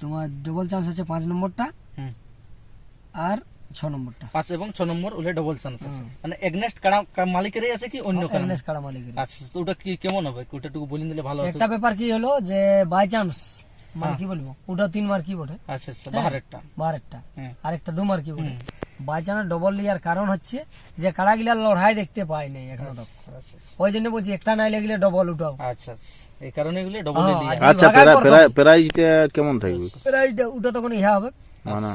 তোমার double chance আছে পাঁচ নম্বরটা আর ছ নম্বরটা। পাঁচ এবং ছ নম্বর ওলে ডবল চান্স আছে। মানে এগনেস্ট কাড়া মালিকেরই আছে কি অন্য কারণে এমএস কাড়া মালিকের আচ্ছা তো ওটা কি কেমন হবে? ওটা একটু বলে দিলে ভালো হতো। একটা ব্যাপার কি হলো যে বাই চান্স মানে কি বলব? ওটা তিন মার কি বটে? আচ্ছা আচ্ছা বাহারেরটা। বারেরটা হুম আর একটা দু মার কি বটে? বাই চান্স ডবল লিয়ার কারণ হচ্ছে যে কাড়াগুলার লড়াই দেখতে পাই নাই এখনও তো আচ্ছা। ওই জন্য বলছি একটা নাই লাগলে ডবল উঠাও। আচ্ছা আচ্ছা। এই কারণে এগুলো ডবল আচ্ছা প্রাইজটা কেমন থাকবে? ওটা তখন ইহা হবে। মানে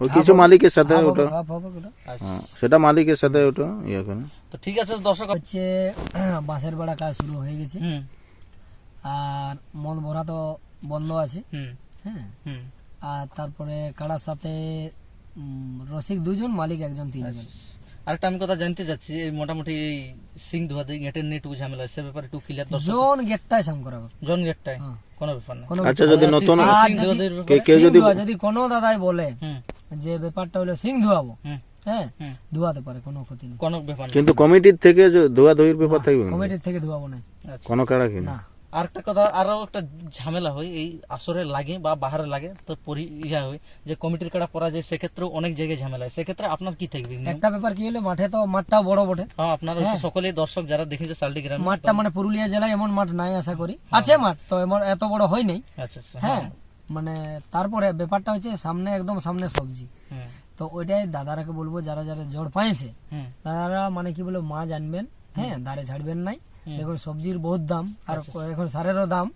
ওই কিছু মালিকের সাথে ওটা। হ্যাঁ, সেটা মালিকের সাথে ওটা ইয়ে করে। তো ঠিক আছে দর্শক হচ্ছে বাঁশের বেড়া কাজ শুরু হয়ে গেছে। আর মন ভরা তো বন্ধ আছে। হুম। হ্যাঁ। হুম। আর তারপরে কাড়ার সাথে রসিক দুজন মালিক একজন তিনজন। আরেকটা আমি কথা জানতে চাচ্ছি এই মোটামুটি এই সিং ধোয়া দিয়ে গেটের নিয়ে একটু ঝামেলা সে ব্যাপারে একটু ক্লিয়ার দর্শক জন গেটটাই সাম করাবে। জন গেটটায় হ্যাঁ। কোনো ব্যাপার না। আচ্ছা যদি নতুন কে- কেউ যদি যদি কোনো দাদাই বলে যে ব্যাপারটা হলো সিং ধোয়াবো হ্যাঁ ধোয়াতে পারে কোনো ক্ষতি নেই। কোনো ব্যাপার কিন্তু কমিটির থেকে যে ধোয়া ধুইর ব্যাপার থাকবে কমিটির থেকে ধোয়াবো না আচ্ছা। কোনো কারা কিনা? না। আর একটা কথা আরও একটা ঝামেলা হয় এই আসরে লাগে বা বাহারে লাগে তো পরি ইয়া হয় যে কমিটির কাটা পরা যায় সেক্ষেত্রে অনেক জায়গায় ঝামেলা হয়। সেক্ষেত্রে আপনার কি থাকবে? একটা ব্যাপার কি হলো মাঠে তো মাঠটাও বড় বটে। হ্যাঁ আপনার হচ্ছে সকলেই দর্শক যারা দেখেছে সালটি গ্রামে মাঠটা মানে পুরুলিয়া জেলায় এমন মাঠ নাই আশা করি। আছে মাঠ তো এমন এত বড় হয় নাই। আচ্ছা আচ্ছা। হ্যাঁ মানে তারপরে ব্যাপারটা হচ্ছে সামনে একদম সামনে সবজি। তো ওইটাই দাদারাকে বলব যারা যারা জড় পাইছে দাদারা মানে কি বলব মাছ আনবেন হ্যাঁ দাঁড়ে ছাড়বেন নাই। এখন সবজির বহুত দাম আর এখন সারেরও দাম।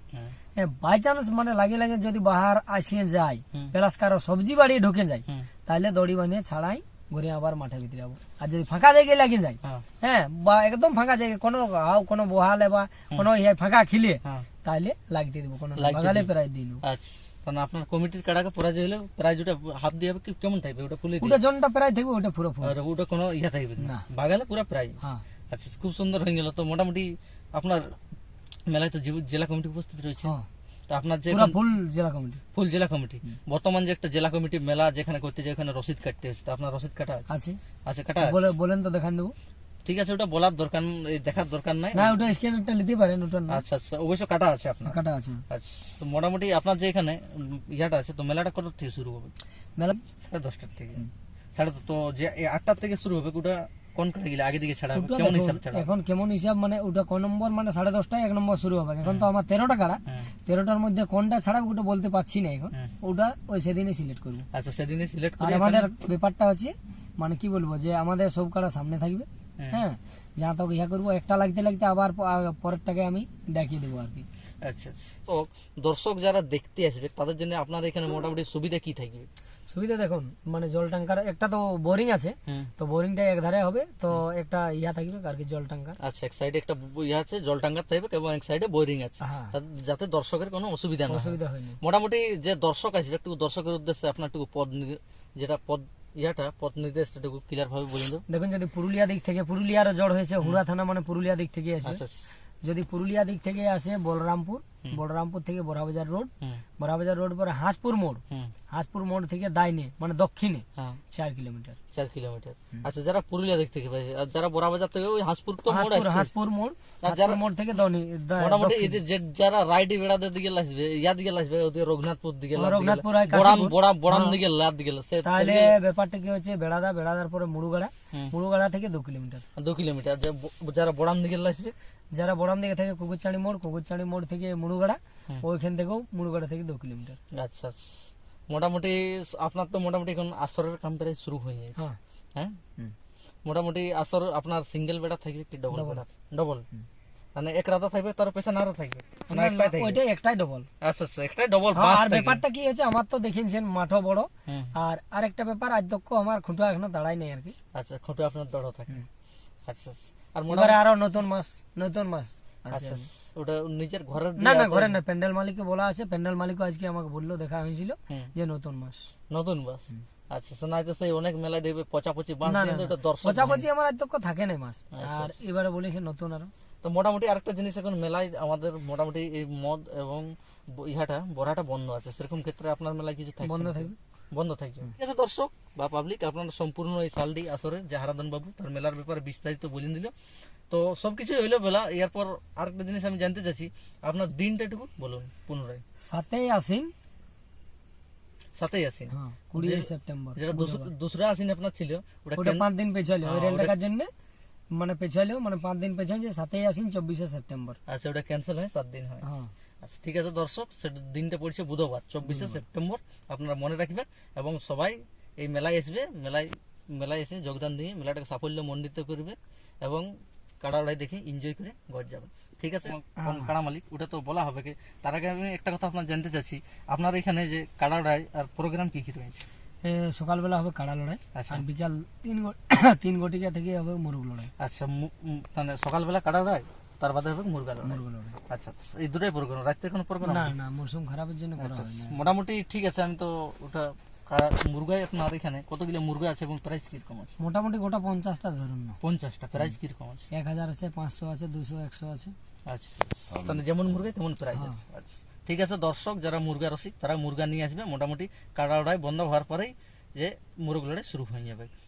বাই চান্স মানে লাগে লাগে যদি বাহার আসিয়ে যায় প্লাস কারও সবজি বাড়িয়ে ঢুকে যায় তাহলে দড়ি বাঁধিয়ে ছাড়াই ঘুরে আবার মাঠের ভিতরে যাব। আর যদি ফাঁকা জায়গায় লাগে যায় হ্যাঁ। হ্যাঁ বা একদম ফাঁকা জায়গায় কোনো হাও কোনো বহালে বা কোনো ইয়ে ফাঁকা খিলে হ্যাঁ। তাহলে লাগতে দিব কোনো দিবো। প্রায় আচ্ছা মানে আপনার কমিটির কাটাকে পরাজয় হলে প্রাইজ ওটা হাফ দিয়ে কেমন থাকবে? ওটা ফুলে ওটা জনটা প্রায় থাকবে ওটা পুরো আর ওটা কোনো ইয়া থাকবে না। বাগালে পুরো প্রাইজ হ্যাঁ। আচ্ছা খুব সুন্দর হয়ে গেল। তো মোটামুটি আপনার মেলায় তো জেলা কমিটি উপস্থিত রয়েছে। হ্যাঁ। তো আপনার যে ফুল জেলা কমিটি। ফুল জেলা কমিটি। বর্তমান যে একটা জেলা কমিটি মেলা যেখানে করতে যায় ওখানে রসিদ কাটতে হচ্ছে। তো আপনার রসিদ কাটা আছে? আছে। কাটা বলে বলেন তো দেখান দেবো। ঠিক আছে ওটা বলার দরকার দেখার দরকার নাই। না ওটা স্ক্যানারটা নিতে পারেন ওটা আচ্ছা আচ্ছা অবশ্য কাটা আছে আপনার। কাটা আছে। আচ্ছা মোটামুটি আপনার যে এখানে ইয়াটা আছে তো মেলাটা কত থেকে শুরু হবে? মেলা সাড়ে দশটার থেকে। সাড়ে তো- যে আটটার থেকে শুরু হবে ওটা কোন গেলে? আগে দিকে ছাড়া কেমন হিসাব ছাড়া এখন কেমন হিসাব? মানে ওটা কোন নম্বর? মানে সাড়ে দশটায় এক নম্বর শুরু হবে। এখন তো আমার তেরোটা কাড়া তেরোটার মধ্যে কোনটা ছাড়া ওটা বলতে পারছি না এখন। ওটা ওই সেদিনে সিলেক্ট করব। আচ্ছা সেদিনে সিলেক্ট করে আমাদের ব্যাপারটা হচ্ছে মানে কি বলব যে আমাদের সব কাড়া সামনে থাকবে হ্যাঁ। যা তো ইয়া করব একটা লাগতে লাগতে আবার পরেরটাকে আমি দেখিয়ে দেবো আর কি। আচ্ছা আচ্ছা। তো দর্শক যারা দেখতে আসবে তাদের জন্য আপনার এখানে মোটামুটি সুবিধা কি থাকবে? সুবিধা দেখুন মানে জল ট্যাঙ্কার একটা তো বোরিং আছে তো বোরিংটা এক ধারে হবে তো একটা ইয়া থাকবে আর কি জল ট্যাঙ্কার। আচ্ছা এক সাইডে একটা ইয়ে আছে জল টাঙ্গার থাকবে এবং এক সাইডে বোরিং আছে। হ্যাঁ। যাতে দর্শকের কোনো অসুবিধা না হয়। অসুবিধা হয়নি। মোটামুটি যে দর্শক আসবে একটু দর্শকের উদ্দেশ্যে আপনার একটু পদ যেটা পদ ইয়াটা পদ নির্দেশটা একটু ক্লিয়ার ভাবে বলুন তো দেখুন যদি পুরুলিয়া দিক থেকে পুরুলিয়ার জড় হয়েছে হুড়া থানা মানে পুরুলিয়া দিক থেকে আসবে। আচ্ছা যদি পুরুলিয়া দিক থেকে আসে বলরামপুর বলরামপুর থেকে বড়াবাজার রোড বড়াবাজার রোড পরে হাঁসপুর মোড়। হুম হাঁসপুর মোড় থেকে দাইনে মানে দক্ষিণে হ্যাঁ। চার কিলোমিটার। চার কিলোমিটার। আচ্ছা যারা পুরুলিয়া দিক থেকে পাইছে আর যারা বড়াবাজার থেকে ওই হাঁসপুর তো মোড় হাঁসপুর আসছে হাঁসপুর মোড় আর হাঁসপুর মোড় থেকে দনি- মোটামুটি এই যে যারা রাইডি বেড়াদের দিকে আসবে ইয়া দিকে আসবে ওদের রঘুনাথপুর দিকে রঘুনাথপুর বড়াম বড়াম বড়াম দিকে লাদ দিকে তাহলে ব্যাপারটা কি হচ্ছে বেড়াদা বেড়াদার পরে মুড়ুগাড়া। মুড়ুগাড়া থেকে দু কিলোমিটার। দু কিলোমিটার। যারা বড়াম দিকে আসবে যারা বড়াম দিকে থেকে কুকুরচাড়ি মোড় কুকুরচাড়ি মোড় থেকে মুড়ুগাড়া ওইখান থেকেও মুড়ুগাড়া থেকে দু কিলোমিটার। আচ্ছা আচ্ছা। মোটামুটি আপনার তো মোটামুটি এখন আসরের কাম প্রায় শুরু হয়ে গেছে। হ্যাঁ। হ্যাঁ? মোটামুটি আসর আপনার সিঙ্গেল বেড়া থাকবে কি ডবল বেড়া ডবল মানে এক রাতা থাকবে তার থাকবে। না একটাই থাকবে। ওইটা একটাই ডবল আচ্ছা আচ্ছা একটাই ডবল হ্যাঁ, বাস আর ব্যাপারটা কি হয়েছে আমার তো দেখেছেন মাঠও বড়। আর আরেকটা ব্যাপার আজ দক্ষ আমার খুঁটা এখনও দাঁড়াই নাই আর কি। আচ্ছা খোটো আপনার দড় থাকে। আচ্ছা আচ্ছা। আর মোটামুটি আরও নতুন মাস নতুন মাস। আচ্ছা ওটা নিজের ঘরের না না ঘরে না প্যান্ডেল মালিককে বলা আছে। প্যান্ডেল মালিকও আজকে আমাকে বলল দেখা হয়েছিল যে নতুন মাস। নতুন বাস আচ্ছা শোনা যাচ্ছে অনেক মেলায় দেখবে এটা দর্শক পচাপচি আমার আজ থাকে না মাস। আচ্ছা, আর এবারে বলেছে নতুন আরও। তো মোটামুটি আরেকটা জিনিস এখন মেলায় আমাদের মোটামুটি এই মদ এবং ইহাটা বড়াটা বন্ধ আছে। সেরকম ক্ষেত্রে আপনার মেলায় কিছু বন্ধ থাকবে। বন্ধ থাকবে ঠিক আছে দর্শক বা পাবলিক আপনারা সম্পূর্ণ এই সালডি আসরে যে হারাদন বাবু তার মেলার ব্যাপারে বিস্তারিত বলে দিল তো সবকিছু হইল বেলা এরপর আরেকটা জিনিস আমি জানতে চাচ্ছি আপনার দিনটা একটু বলুন পুনরায়। সাতই আসিন সাতই আসিন হ্যাঁ কুড়ি সেপ্টেম্বর যেটা দোসরা আসিন আপনার ছিল ওটা পাঁচ দিন পেছালো ওই হ্যাঁ, রেল ওটা- টাকার জন্য? মানে পেছালো মানে পাঁচ দিন পেছাচ্ছে সাতই আসিন চব্বিশে সেপ্টেম্বর। আচ্ছা ওটা ক্যান্সেল হয় সাত দিন হয়। হ্যাঁ। আচ্ছা ঠিক আছে দর্শক সেটা দিনটা পড়ছে বুধবার চব্বিশে সেপ্টেম্বর। আপনারা মনে রাখবেন এবং সবাই এই মেলায় আসবে মেলায় মেলায় এসে যোগদান দিয়ে মেলাটাকে সাফল্য মণ্ডিত করবে এবং কাড়া লড়াই দেখে এনজয় করে ঘর যাবেন ঠিক আছে কোন কাড়া মালিক ওটা তো বলা হবে কি তার আগে আমি একটা কথা আপনার জানতে চাচ্ছি। আপনার এখানে যে কাড়া লড়াই আর প্রোগ্রাম কি কি রয়েছে? সকালবেলা হবে কাড়া লড়াই আচ্ছা। আর বিকাল তিন তিন গটিকা থেকে হবে মুরগ লড়াই। আচ্ছা মু- মানে সকালবেলা কাড়া লড়াই তার বাদে হবে মুরগা লড়াই আচ্ছা এই দুটাই প্রোগ্রাম রাত্রে কোনো প্রোগ্রাম না না মৌসুম খারাপের জন্য আচ্ছা মোটামুটি ঠিক আছে আমি তো ওটা মুরগাই আপনার এখানে কতগুলো মুরগা আছে এবং প্রাইস কীরকম আছে? মোটামুটি গোটা পঞ্চাশটা ধরুন না। পঞ্চাশটা প্রাইস কীরকম আছে? এক হাজার আছে পাঁচশো আছে দুশো একশো আছে। আচ্ছা তাহলে যেমন মুরগাই তেমন প্রাইস হ্যাঁ। আছে। আচ্ছা ঠিক আছে দর্শক যারা মুরগা রসিক তারা মুরগা নিয়ে আসবে। মোটামুটি কাড়া লড়াই বন্ধ হওয়ার পরেই যে মুরগ লড়াই শুরু হয়ে যাবে।